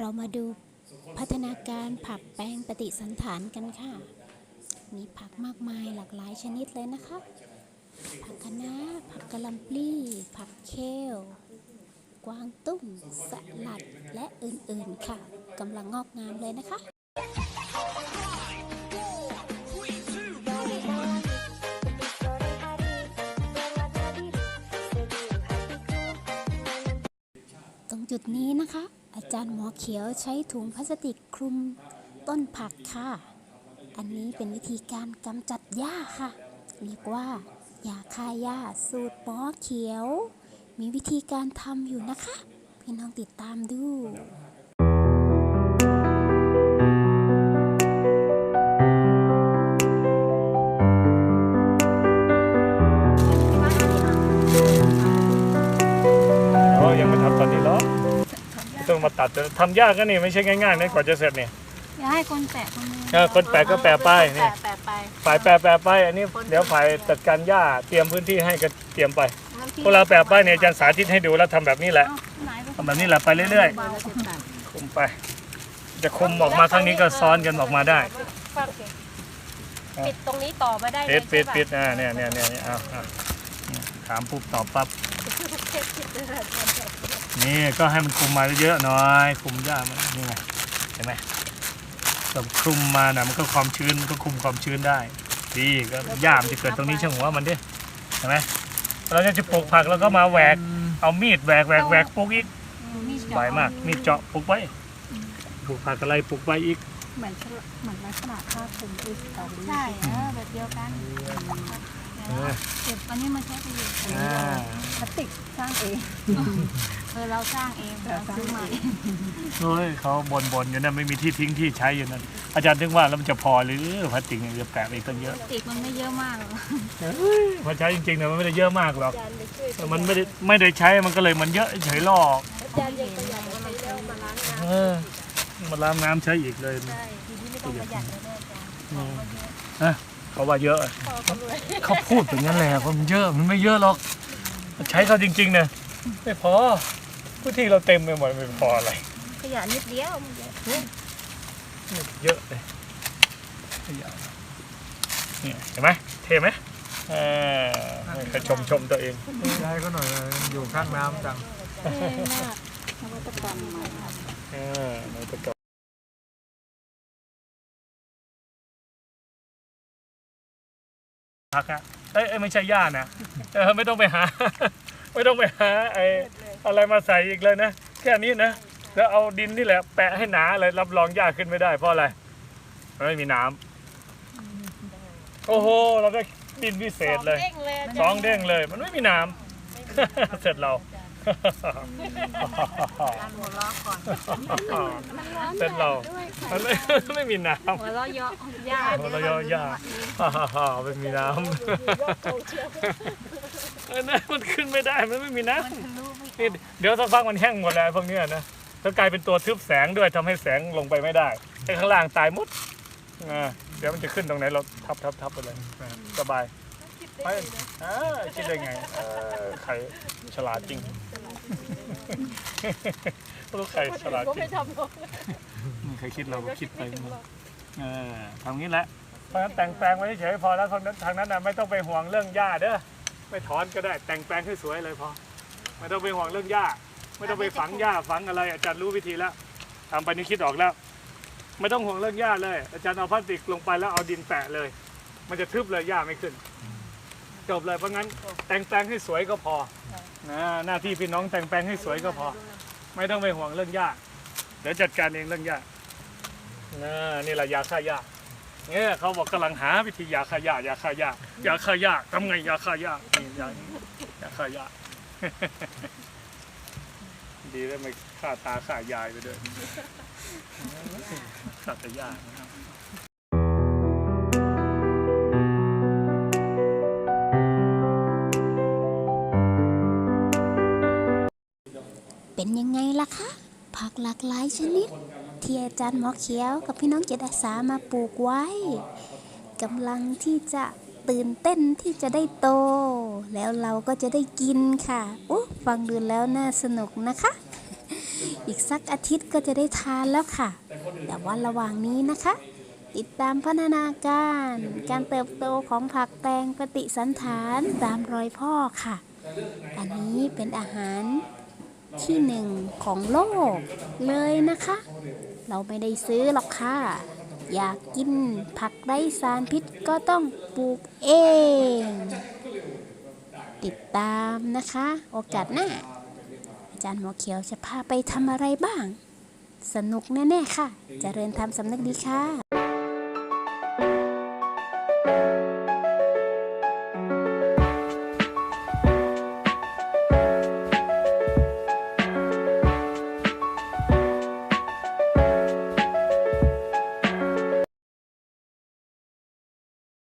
เรามาดูพัฒนาการผักแป้งปฏิสันฐานกันค่ะ มีผักมากมายหลากหลายชนิดเลยนะคะ ผักคะน้า ผักกะหล่ำปลีผักเคลกวางตุ้งสลัด และอื่นๆค่ะกำลังงอกงามเลยนะคะตรงจุดนี้นะคะ อาจารย์หมอเขียวใช้ถุงพลาสติกคลุมต้นผักค่ะ อันนี้เป็นวิธีการกำจัดหญ้าค่ะ เรียกว่ายาฆ่าหญ้าสูตรหมอเขียว มีวิธีการทำอยู่นะคะ พี่น้องติดตามดู งมาตัดทำยากก็นี่ไม่ใช่ง่ายๆนะกว่าจะเสร็จเนี่ย อย่าให้คนแปะคนนึงเออคนแปะก็แปะป้ายนี่ แปะไป ฝ่ายแปะแปะป้ายอันนี้เดี๋ยวฝ่ายจัดการหญ้าเตรียมพื้นที่ให้ก็เตรียมไปงั้นพี่พวกเราแปะป้ายเนี่ยอาจารย์สาธิตให้ดูแล้วทำแบบนี้แหละเอ้าไหนไปทำแบบนี้แหละไปเรื่อยเบาๆจะตัดๆคุมไป จะคุมออกมาข้างนี้ก็ซ้อนกันออกมาได้ฟังสิปิดตรงนี้ต่อมาได้เลปิยดปิดใช่ปะปิดอ่าเนี่ยเนี่ยเนี่ยเนี่ยเอาเอาถามปุ๊บตอบปั๊บ นี่ก็ให้มันคุมมาเยอะๆหน่อยคุมหญ้ามันนี่ไงเห็นไหมก็คลุมมาน่ะมันก็ความชื้นมันก็คุมความชื้นได้ดีก็หญ้ามันจะเกิดตรงนี้ช่างหัวมันดิเห็นไหมเราจะปลูกผักแล้วก็มาแหวกเอามีดแหวกแหวกแหวกปลูกอีกมีดเจาะใบมากมีดเจาะปลูกไว้ปลูกผักอะไรปลูกไว้อีกเหมือนเหมือนลักษณะผ้าคลุมคือสตรอเบอรี่ใช่เออแบบเดียวกันเออเก็บอันนี้มาใช้ประโยชน์อ่า พลาสติกสร้างเอง เออเราสร้างเองเราซื้อมาเองเฮ้ยเขาบนๆอยู่นั่นไม่มีที่ทิ้งที่ใช้อยู่นั่นอาจารย์ถึงว่าแล้วมันจะพอหรือพลาสติกเนี่ยจะแปะไปอีกตั้งเยอะพลาสติกมันไม่เยอะมากหรอกพอใช้จริงๆเนี่ยมันไม่ได้เยอะมากหรอกอาจารย์ไปช่วยแต่มันไม่ได้ไม่ได้ใช้มันก็เลยมันเยอะเฉยหรอกอาจารย์ยังประหยัดไปแล้วมาล้างน้เออมาล้างน้ำใช้อีกเลยำใช่ทีนี้ไม่ต้องประหยัดเลยด้วยอาจารย์อืมนะ เขาว่าเยอะพอเขารวยเขาพูดอย่างนั้นแหละว่ามันเยอะมันไม่เยอะหรอก ใช้เขาจริงๆเนี่ยไม่พอพื้นที่เราเต็มไปหมดไม่พออะไรขยะนิดเดียวมันเยอะเยอะเลยนี่เห็นไหมเท่ไหมเออให้ชมชมตัวเองย้ายก็หน่อยนะอยู่ข้างน้ำจังเท่มากนวัตกรรมใหม่ครับเออมันจะกลับ พักอะเอ้ยเอ้ยไม่ใช่ย่านะเออไม่ต้องไปหา ไม่ต้องไปหาไอ้อะไรมาใส่อีกเลยนะแค่นี้นะแล้วเอาดินนี่แหละแปะให้หนาเลยรับรองยากขึ้นไม่ได้เพราะอะไรมันไม่มีน้ำโอ้โหเราได้ดินพิเศษเลยเด้งเลยอาสจาอรงย์เด้งเลยมันไม่มีน้ำ เสร็จเรา การหัวเราะก่อนเสร็จเรามันไม่ไม่มีน้ำหัวเราะเยอะยากหัวเราะเยอะยากไม่มีน้ำเออนะมันขึ้นไม่ได้มันไม่มีน้มันทะลุไม่ำนี่เดี๋ยวสักพักมันแห้งหมดแล้วพวกเนี้ยนะแล้วกลายเป็นตัวทึบแสงด้วยทำให้แสงลงไปไม่ได้ไอ้ข้างล่างตายหมดอ่าเดี๋ยวมันจะขึ้นตรงไหนเราทับทับทับไปเลยสบายไปอ่าคิดได้ไงเออใครฉลาดจริง รู้ใครฉลาดก็จริไม่งทำหรอกอืมใครคิดเราก็คิดไปหมดเออทำงี้แหละ เพราะฉะนั้นแต่งแปลงไว้เฉยๆพอแล้วทางนั้นทางนั้นนะไม่ต้องไปห่วงเรื่องหญ้าเด้อไม่ถอนก็ได้แต่งแปลงให้สวยเลยพอไม่ต้องไปห่วงเรื่องหญ้าไม่ต้องไปฝังหญ้าฝังอะไร อาจารย์รู้วิธีแล้วทำไปนี่คิดออกแล้ว ไม่ต้องห่วงเรื่องหญ้าเลย อาจารย์เอาพลาสติกลงไปแล้วเอาดินแปะเลย มันจะทึบเลยหญ้าไม่ขึ้นจบเลยเพราะงั้นแต่งแปลงให้สวยก็พอ นะหน้าที่พี่น้องแต่งแปลงให้สวยก็พอ ไม่ต้องไปห่วงเรื่องหญ้าเดี๋ยวจัดการเองเรื่องหญ้านะนี่แหละยาฆ่าหญ้าเนี่ยเขาบอกกำลังหาวิธียาฆ่าหญ้ายาฆ่าหญ้ายาฆ่าหญ้าทำไงยาฆ่าหญ้านี่ยายาฆ่าหญ้าดีได้ไม่ฆ่าตาฆ่ายายไปด้วยฆ่าแต่หญ้านะครับ หลากหลายชนิด ที่อาจารย์หมอเขียวกับพี่น้องเจิตอาสามาปลูกไว้กำลังที่จะตื่นเต้นที่จะได้โต แล้วเราก็จะได้กินค่ะอุ๊ฟังดูแล้วน่าสนุกนะคะ อีกสักอาทิตย์ก็จะได้ทานแล้วค่ะ แต่ว่าระหว่างนี้นะคะ ติดตามพัฒนาการ การเติบโตของผักแตงปฏิสันฐานตามรอยพ่อค่ะ อันนี้เป็นอาหาร ที่หนึ่งของโลกเลยนะคะ เราไม่ได้ซื้อหรอกค่ะ อยากกินผักไร้สารพิษก็ต้องปลูกเอง ติดตามนะคะ โอกาสหน้า อาจารย์หมอเขียวจะพาไปทำอะไรบ้าง สนุกแน่ ๆ ค่ะจเจริญธรรมสำนึกดีค่ะ